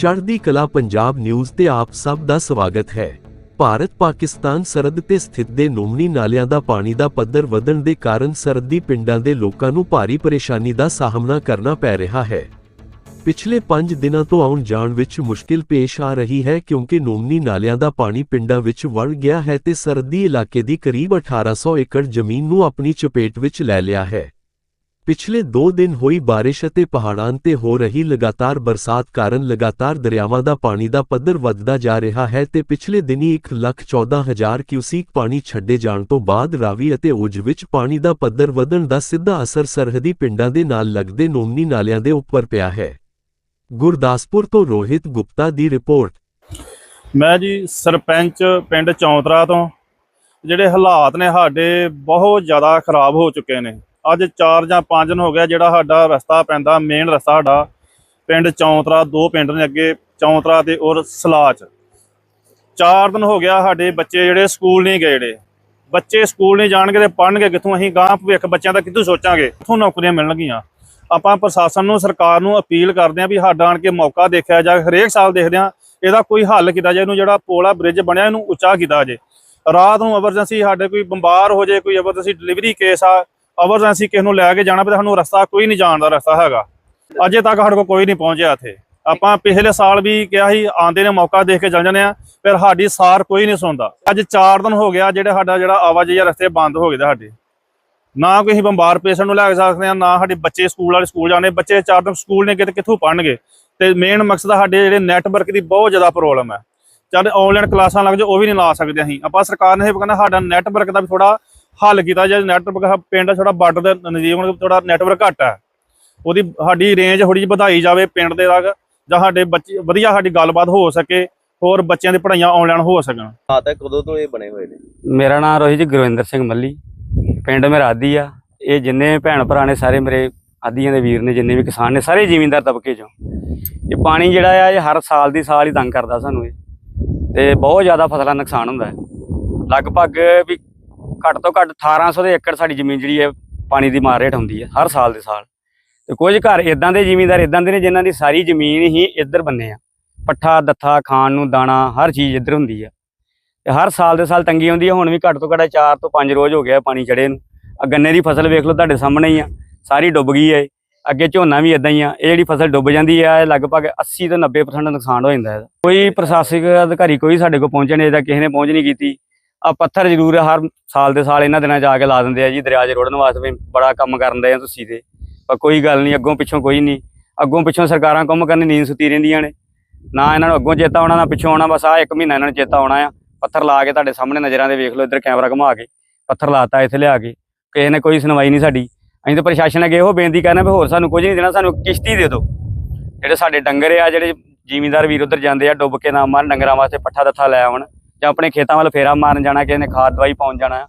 ਚੜ੍ਹਦੀ ਕਲਾ ਪੰਜਾਬ ਨਿਊਜ਼ ਤੇ ਆਪ ਸਭ ਦਾ ਸਵਾਗਤ ਹੈ। ਭਾਰਤ ਪਾਕਿਸਤਾਨ ਸਰਹੱਦ ਤੇ ਸਥਿਤ ਦੇ ਨੋਮਨੀ ਨਾਲਿਆਂ ਦਾ ਪਾਣੀ ਦਾ ਪੱਧਰ ਵਧਣ ਦੇ ਕਾਰਨ ਸਰਹੱਦੀ ਪਿੰਡਾਂ ਦੇ ਲੋਕਾਂ ਨੂੰ ਭਾਰੀ ਪਰੇਸ਼ਾਨੀ ਦਾ ਸਾਹਮਣਾ ਕਰਨਾ ਪੈ ਰਿਹਾ ਹੈ। ਪਿਛਲੇ 5 ਦਿਨਾਂ ਤੋਂ ਆਉਣ ਜਾਣ ਵਿੱਚ ਮੁਸ਼ਕਿਲ ਪੇਸ਼ ਆ ਰਹੀ ਹੈ ਕਿਉਂਕਿ ਨੋਮਨੀ ਨਾਲਿਆਂ ਦਾ ਪਾਣੀ ਪਿੰਡਾਂ ਵਿੱਚ ਵੜ ਗਿਆ ਹੈ ਤੇ ਸਰਹੱਦੀ ਇਲਾਕੇ ਦੀ ਕਰੀਬ 1800 ਏਕੜ ਜ਼ਮੀਨ ਨੂੰ ਆਪਣੀ ਚਪੇਟ ਵਿੱਚ ਲੈ ਲਿਆ ਹੈ। ਪਿਛਲੇ 2 ਦਿਨ ਹੋਈ ਬਾਰਿਸ਼ ਅਤੇ ਪਹਾੜਾਂ ਤੇ ਹੋ ਰਹੀ ਲਗਾਤਾਰ ਬਰਸਾਤ ਕਾਰਨ ਲਗਾਤਾਰ ਦਰਿਆਵਾਂ ਦਾ ਪਾਣੀ ਦਾ ਪੱਧਰ ਵੱਧਦਾ ਜਾ ਰਿਹਾ ਹੈ ਤੇ ਪਿਛਲੇ ਦਿਨੀ 114000 ਕਿਊਸਿਕ ਪਾਣੀ ਛੱਡੇ ਜਾਣ ਤੋਂ ਬਾਅਦ ਰਾਵੀ ਅਤੇ ਉਜ ਵਿੱਚ ਪਾਣੀ ਦਾ ਪੱਧਰ ਵਧਣ ਦਾ ਸਿੱਧਾ ਅਸਰ ਸਰਹੱਦੀ ਪਿੰਡਾਂ ਦੇ ਨਾਲ ਲੱਗਦੇ ਨੋਮਨੀ ਨਾਲਿਆਂ ਦੇ ਉੱਪਰ ਪਿਆ ਹੈ। ਗੁਰਦਾਸਪੁਰ ਤੋਂ ਰੋਹਿਤ ਗੁਪਤਾ ਦੀ ਰਿਪੋਰਟ। ਮੈਂ ਜੀ ਸਰਪੰਚ ਪਿੰਡ ਚੌਂਤਰਾ ਤੋਂ। ਜਿਹੜੇ ਹਾਲਾਤ ਨੇ ਸਾਡੇ ਬਹੁਤ ਜ਼ਿਆਦਾ ਖਰਾਬ ਹੋ ਚੁੱਕੇ ਨੇ। ਅੱਜ 4 ਜਾਂ 5 ਦਿਨ ਹੋ ਗਿਆ ਜਿਹੜਾ ਸਾਡਾ ਰਸਤਾ ਪੈਂਦਾ ਮੇਨ ਰਸਤਾ ਸਾਡਾ। ਪਿੰਡ ਚੌਂਤਰਾ, ਦੋ ਪਿੰਡ ਨੇ ਅੱਗੇ, ਚੌਂਤਰਾ ਤੇ ਔਰ ਸਲਾਚ। 4 ਦਿਨ ਹੋ ਗਿਆ ਸਾਡੇ ਬੱਚੇ ਜਿਹੜੇ ਸਕੂਲ ਨਹੀਂ ਗਏ ਜਿਹੜੇ। ਬੱਚੇ ਸਕੂਲ ਨਹੀਂ ਜਾਣਗੇ ਤੇ ਪੜਨਗੇ ਕਿੱਥੋਂ? ਅਸੀਂ ਗਾਂ ਭਵਿੱਖ ਬੱਚਿਆਂ ਦਾ ਕਿੱਥੋਂ ਸੋਚਾਂਗੇ? ਕਿੱਥੋਂ ਨੌਕਰੀਆਂ ਮਿਲਣਗੀਆਂ? ਆਪਾਂ ਪ੍ਰਸ਼ਾਸਨ ਨੂੰ, ਸਰਕਾਰ ਨੂੰ ਅਪੀਲ ਕਰਦੇ ਆਂ ਵੀ ਸਾਡਾ ਆਣ ਕੇ ਮੌਕਾ ਦੇਖਿਆ ਜਾਏ ਹਰੇਕ ਸਾਲ ਦੇਖਦੇ ਆਂ ਇਹਦਾ ਕੋਈ ਹੱਲ ਕੀਤਾ ਜਾਏ, ਇਹਨੂੰ ਜਿਹੜਾ ਪੋਲਾ ਬ੍ਰਿਜ ਬਣਿਆ, ਇਹਨੂੰ ਉੱਚਾ ਕੀਤਾ ਜੇ ਰਾਤ ਨੂੰ ਐਮਰਜੈਂਸੀ ਸਾਡੇ ਕੋਈ ਬਿਮਾਰ ਹੋ ਜਾਏ, ਕੋਈ ਐਮਰਜੈਂਸੀ ਡਿਲੀਵਰੀ ਕੇਸ ਆ ਐਮਰਜੈਂਸੀ ਕਿਸੇ ਨੂੰ ਲੈ ਕੇ ਜਾਣਾ ਪਏ ਸਾਨੂੰ ਰਸਤਾ ਕੋਈ ਨਹੀਂ ਜਾਣ ਦਾ ਰਸਤਾ ਹੈਗਾ। ਅਜੇ ਤੱਕ ਸਾਡੇ ਕੋਲ ਕੋਈ ਨਹੀਂ ਪਹੁੰਚਿਆ ਇੱਥੇ। ਆਪਾਂ ਪਿਛਲੇ ਸਾਲ ਵੀ ਕਿਹਾ ਸੀ ਆਂਦੇ ਨੇ ਮੌਕਾ ਦੇਖ ਕੇ ਚੱਲ ਜਾਂਦੇ ਆ ਫਿਰ ਸਾਡੀ ਸਾਰ ਕੋਈ ਨਹੀਂ ਸੁਣਦਾ। ਅੱਜ 4 ਦਿਨ ਹੋ ਗਿਆ, ਜਿਹੜਾ ਸਾਡਾ ਜਿਹੜਾ ਆਵਾਜਾਈ ਰਸਤੇ ਬੰਦ ਹੋ ਗਏ ਦੇ ਸਾਡੇ। ਨਾ ਕੋਈ ਅਸੀਂ ਬਿਮਾਰ ਪੇਸ਼ੈਂਟ ਨੂੰ ਲੈ ਕੇ ਸਕਦੇ ਆ ਨਾ ਸਾਡੇ ਬੱਚੇ ਸਕੂਲ ਵਾਲੇ ਸਕੂਲ ਜਾਣੇ ਬੱਚੇ ਚਾਰ ਦਿਨ ਸਕੂਲ ਨਹੀਂ ਗਏ ਕਿੱਥੋਂ ਪੜਨਗੇ ਤੇ ਮੇਨ ਮਕਸਦ ਸਾਡੇ ਜਿਹੜੇ ਨੈਟਵਰਕ ਦੀ ਬਹੁਤ ਜ਼ਿਆਦਾ ਪ੍ਰੋਬਲਮ ਹੈ ਜਦ ਆਨਲਾਈਨ ਕਲਾਸਾਂ ਲੱਗ ਜਾ ਉਹ ਵੀ ਨਹੀਂ ਲਾ ਸਕਦੇ ਅਸੀਂ। ਆਪਾਂ ਸਰਕਾਰ ਨੇ ਇਹ ਕਹਿੰਦਾ, ਸਾਡਾ ਨੈਟਵਰਕ ਦਾ ਵੀ ਥੋੜਾ ਹੱਲ ਕੀਤਾ ਜਾਏ ਨੈਟਵਰਕ ਪਿੰਡ ਥੋੜਾ ਬਾਰਡਰ ਦੇ ਨਜ਼ਦੀਕ ਹੁਣ ਥੋੜਾ ਨੈਟਵਰਕ ਘੱਟ ਹੈ ਉਹਦੀ ਸਾਡੀ ਰੇਂਜ ਥੋੜੀ ਜਿਹੀ ਵਧਾਈ ਜਾਵੇ ਪਿੰਡ ਦੇ ਤੱਕ ਜਾਂ ਸਾਡੇ ਬੱਚੇ ਵਧੀਆ ਸਾਡੀ ਗੱਲਬਾਤ ਹੋ ਸਕੇ ਹੋਰ ਬੱਚਿਆਂ ਦੀ ਪੜ੍ਹਾਈਆਂ ਆਨਲਾਈਨ ਹੋ ਸਕਣ। ਹਾਂ ਤਾਂ ਕਦੋਂ ਤੋਂ ਇਹ ਬਣੇ ਹੋਏ ਨੇ? ਮੇਰਾ ਨਾਮ ਰੋਹਿਤ ਜੀ ਗੁਰਵਿੰਦਰ ਸਿੰਘ ਮੱਲੀ। ਪਿੰਡ ਮੇਰਾ ਆਦੀ ਆ। ਇਹ ਜਿੰਨੇ ਭੈਣ ਭਰਾ ਨੇ ਸਾਰੇ ਮੇਰੇ ਆਦੀਆਂ ਦੇ ਵੀਰ ਨੇ ਜਿੰਨੇ ਵੀ ਕਿਸਾਨ ਨੇ ਸਾਰੇ ਜ਼ਿਮੀਂਦਾਰ ਤਬਕੇ ਚੋਂ। ਇਹ ਪਾਣੀ ਜਿਹੜਾ ਆ ਇਹ ਹਰ ਸਾਲ ਦੀ ਸਾਲ ਹੀ ਤੰਗ ਕਰਦਾ ਸਾਨੂੰ ਇਹ। ਤੇ ਬਹੁਤ ਜ਼ਿਆਦਾ ਫਸਲਾਂ ਦਾ ਨੁਕਸਾਨ ਹੁੰਦਾ। ਹੈ ਲਗਭਗ ਵੀ ਘੱਟ ਤੋਂ ਘੱਟ 1800 ਦੇ ਏਕੜ ਸਾਡੀ ਜ਼ਮੀਨ ਜਿਹੜੀ ਹੈ ਪਾਣੀ ਦੀ ਮਾਰ ਰੇਟ ਹੁੰਦੀ ਹੈ ਹਰ ਸਾਲ ਦੇ ਸਾਲ। ਤੇ ਕੁਝ ਘਰ ਇਦਾਂ ਦੇ ਜ਼ਿਮੀਂਦਾਰ ਇਦਾਂ ਦੇ ਨੇ ਜਿਨ੍ਹਾਂ ਦੀ ਸਾਰੀ ਜ਼ਮੀਨ ਹੀ ਇੱਧਰ ਬੰਨੇ ਆ। ਪੱਠਾ, ਦੱਥਾ, ਖਾਣ ਨੂੰ ਦਾਣਾ, ਹਰ ਚੀਜ਼ ਇੱਧਰ ਹੁੰਦੀ ਆ। ਤੇ ਹਰ ਸਾਲ ਦੇ ਸਾਲ ਤੰਗੀ ਆਉਂਦੀ ਹੈ ਹੁਣ ਵੀ ਘੱਟ ਤੋਂ ਘੱਟ 4 ਤੋਂ 5 ਰੋਜ਼ ਹੋ ਗਿਆ ਪਾਣੀ ਚੜੇ ਨੂੰ। ਆ ਗੰਨੇ ਦੀ ਫਸਲ ਵੇਖ ਲਓ ਤੁਹਾਡੇ ਸਾਹਮਣੇ ਹੀ ਆ, ਸਾਰੀ ਡੁੱਬ ਗਈ ਹੈ ਅੱਗੇ ਝੋਨਾ ਵੀ ਇਦਾਂ ਹੀ ਆ, ਇਹ ਜਿਹੜੀ ਫਸਲ ਡੁੱਬ ਜਾਂਦੀ ਆ, ਇਹ ਲਗਭਗ 80 ਤੋਂ 90% ਨੁਕਸਾਨ ਹੋ ਜਾਂਦਾ ਹੈ ਕੋਈ ਪ੍ਰਸ਼ਾਸਨਿਕ ਅਧਿਕਾਰੀ ਕੋਈ ਸਾਡੇ ਕੋਲ ਪਹੁੰਚਣ ਨਹੀਂ ਦਾ ਕਿਸੇ ਨੇ ਪਹੁੰਚ ਨਹੀਂ ਕੀਤੀ। ਆ ਪੱਥਰ ਜ਼ਰੂਰ ਹਰ ਸਾਲ ਦੇ ਸਾਲ ਇਹਨਾਂ ਦਿਨਾਂ 'ਚ ਆ ਕੇ ਲਾ ਦਿੰਦੇ ਆ ਜੀ, ਦਰਿਆ 'ਚ ਰੋੜਨ ਵਾਸਤੇ ਵੀ ਬੜਾ ਕੰਮ ਕਰਨ ਦੇ ਆ ਤੁਸੀਂ ਤੇ। ਪਰ ਕੋਈ ਗੱਲ ਨਹੀਂ, ਅੱਗੋਂ ਪਿੱਛੋਂ ਕੋਈ ਨਹੀਂ। ਅੱਗੋਂ ਪਿੱਛੋਂ ਸਰਕਾਰਾਂ ਕੰਮ ਕਰਨੀ ਨੀਂਦ ਸੁੱਤੀ ਰਹਿੰਦੀਆਂ ਨੇ। ਨਾ ਇਹਨਾਂ ਨੂੰ ਅੱਗੋਂ ਚੇਤਾ ਆਉਣਾ, ਨਾ ਪਿੱਛੋਂ ਆਉਣਾ, ਬਸ ਆ ਇੱਕ ਮਹੀਨਾ ਇਹਨਾਂ ਨੂੰ ਚੇਤਾ ਆਉਣਾ ਆ। ਪੱਥਰ ਲਾ ਕੇ ਤੁਹਾਡੇ ਸਾਹਮਣੇ ਨਜ਼ਰਾਂ ਦੇ ਵੇਖ ਲਓ, ਇੱਧਰ ਕੈਮਰਾ ਘੁਮਾ ਕੇ। ਪੱਥਰ ਲਾਤਾ ਇੱਥੇ ਲਿਆ ਕੇ। ਕਿਸੇ ਨੇ ਕੋਈ ਸੁਣਵਾਈ ਨਹੀਂ ਸਾਡੀ। ਅਸੀਂ ਤਾਂ ਪ੍ਰਸ਼ਾਸਨ ਅੱਗੇ ਇਹੋ ਬੇਨਤੀ ਕਰਨਾ ਵੀ ਹੋਰ ਸਾਨੂੰ ਕੁਝ ਨਹੀਂ ਦੇਣਾ, ਸਾਨੂੰ ਕਿਸ਼ਤੀ ਦੇ ਦਿਓ। ਜਿਹੜੇ ਸਾਡੇ ਡੰਗਰ ਆ, ਜਿਹੜੇ ਜ਼ਿਮੀਂਦਾਰ ਵੀਰ ਉਧਰ ਜਾਂਦੇ ਆ, ਡੁੱਬ ਕੇ ਨਾ ਮਾਰਨ, ਡੰਗਰਾਂ ਵਾਸਤੇ ਪੱਠਾ ਦੱਥਾ ਲੈ ਆਉਣ। ਜਾਂ ਆਪਣੇ ਖੇਤਾਂ ਵੱਲ ਫੇਰਾ ਮਾਰਨ ਜਾਣਾ ਕਿਸੇ ਨੇ ਖਾਦ ਦਵਾਈ ਪਾਉਣ ਜਾਣਾ।